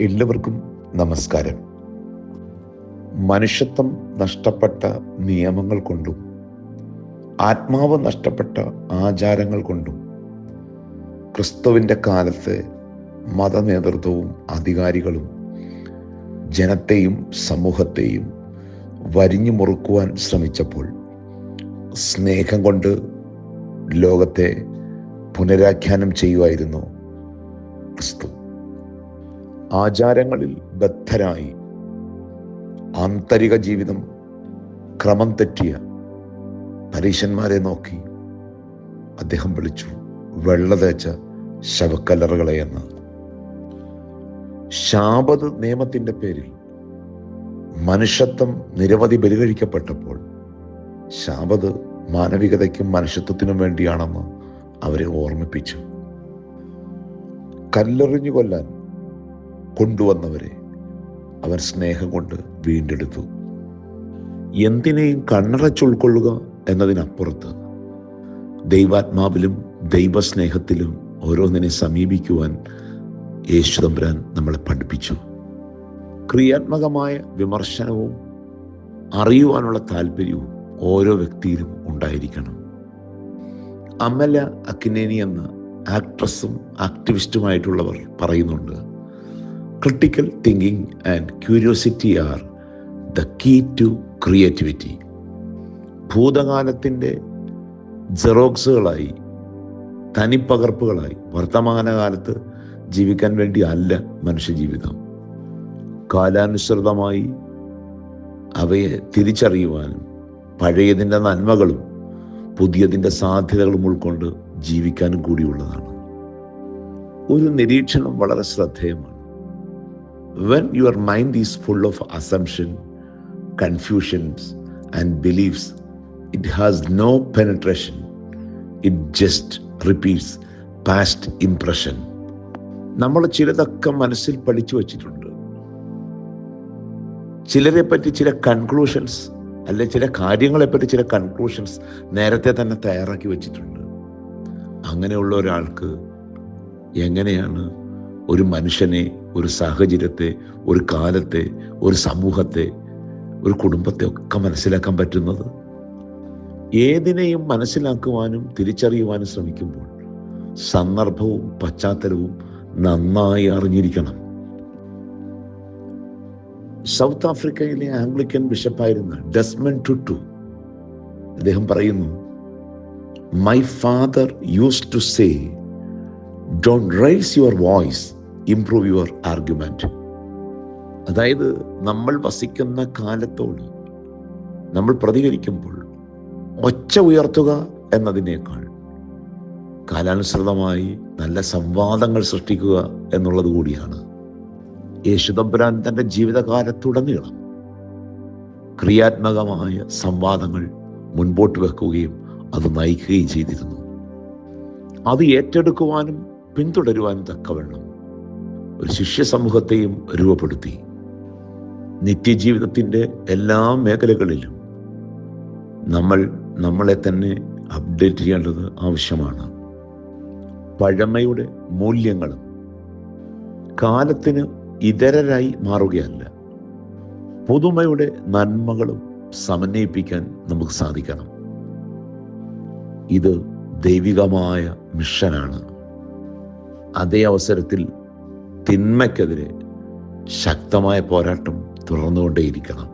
എല്ലാവർക്കും നമസ്കാരം. മനുഷ്യത്വം നഷ്ടപ്പെട്ട നിയമങ്ങൾ കൊണ്ടും ആത്മാവ് നഷ്ടപ്പെട്ട ആചാരങ്ങൾ കൊണ്ടും ക്രിസ്തുവിന്റെ കാലത്ത് മതനേതൃത്വവും അധികാരികളും ജനത്തെയും സമൂഹത്തെയും വരിഞ്ഞു മുറുക്കുവാൻ ശ്രമിച്ചപ്പോൾ സ്നേഹം കൊണ്ട് ലോകത്തെ പുനരാഖ്യാനം ചെയ്യുമായിരുന്നു ക്രിസ്തു. ആചാരങ്ങളിൽ ബദ്ധരായി. ആന്തരിക ജീവിതം ക്രമം തെറ്റിയ പരീശന്മാരെ നോക്കി അദ്ദേഹം വിളിച്ചു വെള്ള തേച്ച ശവക്കല്ലറുകളെ എന്ന്. ശാപത് നിയമത്തിന്റെ പേരിൽ മനുഷ്യത്വം നിരവധി ബലികഴിക്കപ്പെട്ടപ്പോൾ ശാപത് മാനവികതയ്ക്കും മനുഷ്യത്വത്തിനും വേണ്ടിയാണെന്ന് അവരെ ഓർമ്മിപ്പിച്ചു. കല്ലെറിഞ്ഞു കൊല്ലാൻ കൊണ്ടുവന്നവരെ അവൻ സ്നേഹം കൊണ്ട് വീണ്ടെടുത്തു. എന്തിനേയും കണ്ണടച്ചുൾക്കൊള്ളുക എന്നതിനപ്പുറത്ത് ദൈവാത്മാവിലും ദൈവസ്നേഹത്തിലും ഓരോന്നിനെ സമീപിക്കുവാൻ യേശുദമ്പുരാൻ നമ്മളെ പഠിപ്പിച്ചു. ക്രിയാത്മകമായ വിമർശനവും അറിയുവാനുള്ള താല്പര്യവും ഓരോ വ്യക്തിയിലും ഉണ്ടായിരിക്കണം. അമല അക്കിനേനി എന്ന ആക്ട്രസും ആക്ടിവിസ്റ്റുമായിട്ടുള്ളവർ പറയുന്നുണ്ട് critical thinking and curiosity are the key to creativity ഭൂതകാലത്തിന്റെ ജെറോക്സുകളായി തനിപ്പകർപ്പുകളായി വർത്തമാനകാലത്ത് ജീവിക്കാൻ വേണ്ടി അല്ല മനുഷ്യജീവിതം. കാലാനുസൃതമായി അവയെ തിരിച്ചറിയുവാനും പഴയതിന്റെ നന്മകളും പുതിയതിന്റെ സാധ്യതകളും ഉൾക്കൊണ്ട് ജീവിക്കാനും കൂടിയുള്ളതാണ്. ഒരു നിരീക്ഷണം വളരെ ശ്രദ്ധേയമാണ്. When your mind is full of assumption confusions and beliefs it has no penetration it just repeats past impression നമ്മൾ ചിലതൊക്കെ മനസ്സിൽ പഠിച്ചു വച്ചിട്ടുണ്ട്. ചിലരെ പറ്റി ചില കൺക്ലൂഷൻസ് അല്ലെ ചില കാര്യങ്ങളെപ്പറ്റി ചില കൺക്ലൂഷൻസ് നേരത്തെ തന്നെ തയ്യാറാക്കി വെച്ചിട്ടുണ്ട്. അങ്ങനെയുള്ള ഒരാൾക്ക് എങ്ങനെയാണ് ഒരു മനുഷ്യനെ ഒരു സാഹചര്യത്തെ ഒരു കാലത്തെ ഒരു സമൂഹത്തെ ഒരു കുടുംബത്തെ ഒക്കെ മനസ്സിലാക്കാൻ പറ്റുന്നത്? ഏതിനെയും മനസ്സിലാക്കുവാനും തിരിച്ചറിയുവാനും ശ്രമിക്കുമ്പോൾ സന്ദർഭവും പശ്ചാത്തലവും നന്നായി അറിഞ്ഞിരിക്കണം. സൗത്ത് ആഫ്രിക്കയിലെ ആംഗ്ലിക്കൻ ബിഷപ്പായിരുന്ന ഡസ്മൻ ടുട്ടു അദ്ദേഹം പറയുന്നു my father used to say don't raise your voice improve your argument അതായത് നമ്മൾ വസിക്കുന്ന കാലത്തോട് നമ്മൾ പ്രതികരിക്കുമ്പോൾ ഒച്ച ഉയർത്തുക എന്നതിനേക്കാൾ കാലാനുസൃതമായി നല്ല സംവാദങ്ങൾ സൃഷ്ടിക്കുക എന്നുള്ളത് കൂടിയാണ്. യേശുദമ്പുരാൻ തന്റെ ജീവിതകാലത്തുടനീളം ക്രിയാത്മകമായ സംവാദങ്ങൾ മുൻപോട്ട് വെക്കുകയും അത് നയിക്കുകയും ചെയ്തിരുന്നു. അത് ഏറ്റെടുക്കുവാനും പിന്തുടരുവാനും തക്കവണ്ണം ഒരു ശിഷ്യ സമൂഹത്തെയും രൂപപ്പെടുത്തി. നിത്യജീവിതത്തിന്റെ എല്ലാ മേഖലകളിലും നമ്മൾ നമ്മളെ തന്നെ അപ്ഡേറ്റ് ചെയ്യേണ്ടത് ആവശ്യമാണ്. പഴമയുടെ മൂല്യങ്ങളും കാലത്തിന് ഇതരരായി മാറുകയല്ല. പുതുമയുടെ നന്മകളും സമന്വയിപ്പിക്കാൻ നമുക്ക് സാധിക്കണം. ഇത് ദൈവികമായ മിഷനാണ്. അതേ അവസരത്തിൽ തിന്മയ്ക്കെതിരെ ശക്തമായ പോരാട്ടം തുടർന്നുകൊണ്ടേയിരിക്കണം.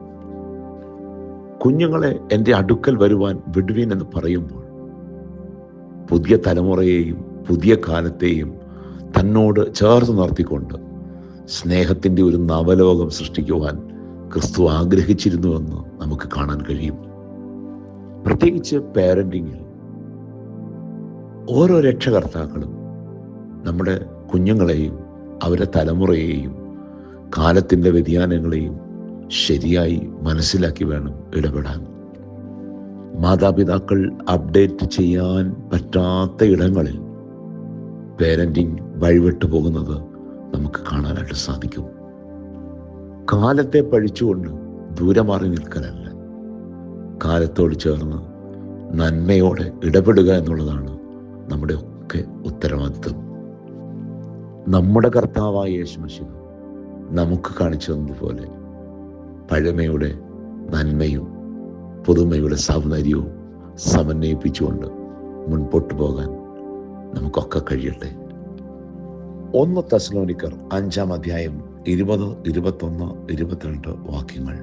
കുഞ്ഞുങ്ങളെ എന്റെ അടുക്കൽ വരുവാൻ വിടുവീൻ എന്ന് പറയുമ്പോൾ പുതിയ തലമുറയെയും പുതിയ കാലത്തെയും തന്നോട് ചേർത്ത് നിർത്തിക്കൊണ്ട് സ്നേഹത്തിന്റെ ഒരു നവലോകം സൃഷ്ടിക്കുവാൻ ക്രിസ്തു ആഗ്രഹിച്ചിരുന്നുവെന്ന് നമുക്ക് കാണാൻ കഴിയും. പ്രത്യേകിച്ച് പാരന്റിങ്ങിൽ ഓരോ രക്ഷകർത്താക്കളും നമ്മുടെ കുഞ്ഞുങ്ങളെയും അവരുടെ തലമുറയെയും കാലത്തിന്റെ വ്യതിയാനങ്ങളെയും ശരിയായി മനസ്സിലാക്കി വേണം ഇടപെടാൻ. മാതാപിതാക്കൾ അപ്ഡേറ്റ് ചെയ്യാൻ പറ്റാത്ത ഇടങ്ങളിൽ പേരന്റിങ് വഴിവിട്ടു പോകുന്നത് നമുക്ക് കാണാനായിട്ട് സാധിക്കും. കാലത്തെ പഴിച്ചുകൊണ്ട് ദൂരെ മാറി നിൽക്കലല്ല. കാലത്തോട് ചേർന്ന് നന്മയോടെ ഇടപെടുക എന്നുള്ളതാണ് നമ്മുടെ ഒക്കെ ഉത്തരവാദിത്വം. നമ്മുടെ കർത്താവായ യേശുമശിക നമുക്ക് കാണിച്ചു തന്നതുപോലെ പഴമയുടെ നന്മയും പുതുമയുടെ സൗന്ദര്യവും സമന്വയിപ്പിച്ചുകൊണ്ട് മുൻപോട്ട് പോകാൻ നമുക്കൊക്കെ കഴിയട്ടെ. ഒന്ന് തസ്ലോനിക്കർ അഞ്ചാം അധ്യായം ഇരുപത് ഇരുപത്തൊന്ന് ഇരുപത്തിരണ്ട് വാക്യങ്ങൾ.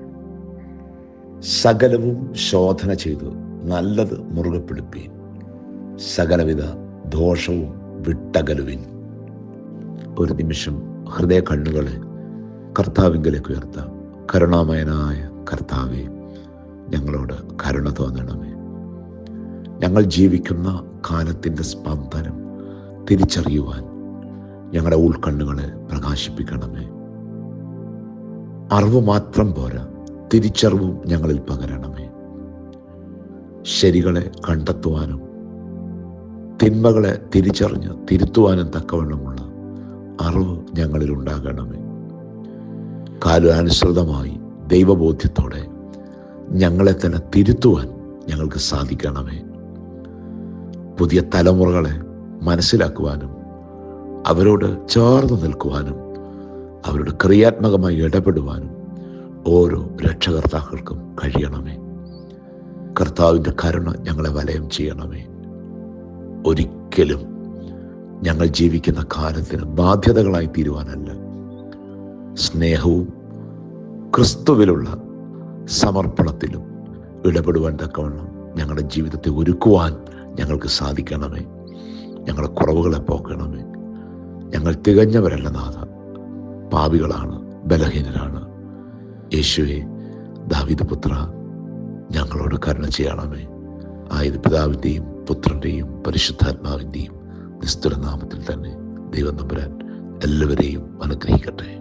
സകലവും ശോധന ചെയ്ത് നല്ലത് മുറുകെ പിടിപ്പീൻ സകലവിധ ദോഷവും വിട്ടകലുവിൻ. ഒരു നിമിഷം ഹൃദയ കണ്ണുകളെ കർത്താവിങ്കലേക്ക് ഉയർത്താം. കരുണാമയനായ കർത്താവെ ഞങ്ങളോട് കരുണ തോന്നണമേ. ഞങ്ങൾ ജീവിക്കുന്ന കാലത്തിന്റെ സ്പന്ദനം തിരിച്ചറിയുവാൻ ഞങ്ങളുടെ ഉൾക്കണ്ണുകളെ പ്രകാശിപ്പിക്കണമേ. അറിവ് മാത്രം പോരാ തിരിച്ചറിവും ഞങ്ങളിൽ പകരണമേ. ശരികളെ കണ്ടെത്തുവാനും തിന്മകളെ തിരിച്ചറിഞ്ഞ് തിരുത്തുവാനും തക്കവണ്ണമുള്ള അറിവ് ഞങ്ങളിൽ ഉണ്ടാകണമേ കാലാനുസൃതമായി ദൈവബോധ്യത്തോടെ ഞങ്ങളെ തന്നെ തിരുത്തുവാൻ ഞങ്ങൾക്ക് സാധിക്കണമേ. പുതിയ തലമുറകളെ മനസ്സിലാക്കുവാനും അവരോട് ചേർന്ന് നിൽക്കുവാനും അവരോട് ക്രിയാത്മകമായി ഇടപെടുവാനും ഓരോ രക്ഷകർത്താക്കൾക്കും കഴിയണമേ. കർത്താവിന്റെ കരുണ ഞങ്ങളെ വലയം ചെയ്യണമേ. ഒരിക്കലും ഞങ്ങൾ ജീവിക്കുന്ന കാലത്തിന് ബാധ്യതകളായി തീരുവാനല്ല. സ്നേഹവും ക്രിസ്തുവിലുള്ള സമർപ്പണത്തിലും ഇടപെടുവാൻ തക്കവണ്ണം ഞങ്ങളുടെ ജീവിതത്തെ ഒരുക്കുവാൻ ഞങ്ങൾക്ക് സാധിക്കണമേ. ഞങ്ങളുടെ കുറവുകളെ പോക്കണമേ. ഞങ്ങൾ തികഞ്ഞവരല്ല നാഥ. പാപികളാണ് ബലഹീനരാണ്. യേശുവെ ദാവിദ് പുത്ര ഞങ്ങളോട് കരുണ ചെയ്യണമേ. ആയത് പിതാവിന്റെയും പുത്രന്റെയും പരിശുദ്ധാത്മാവിന്റെയും നിസ്തുല നാമത്തിൽ തന്നെ ദൈവം നമ്പുരാൻ എല്ലാവരെയും അനുഗ്രഹിക്കട്ടെ.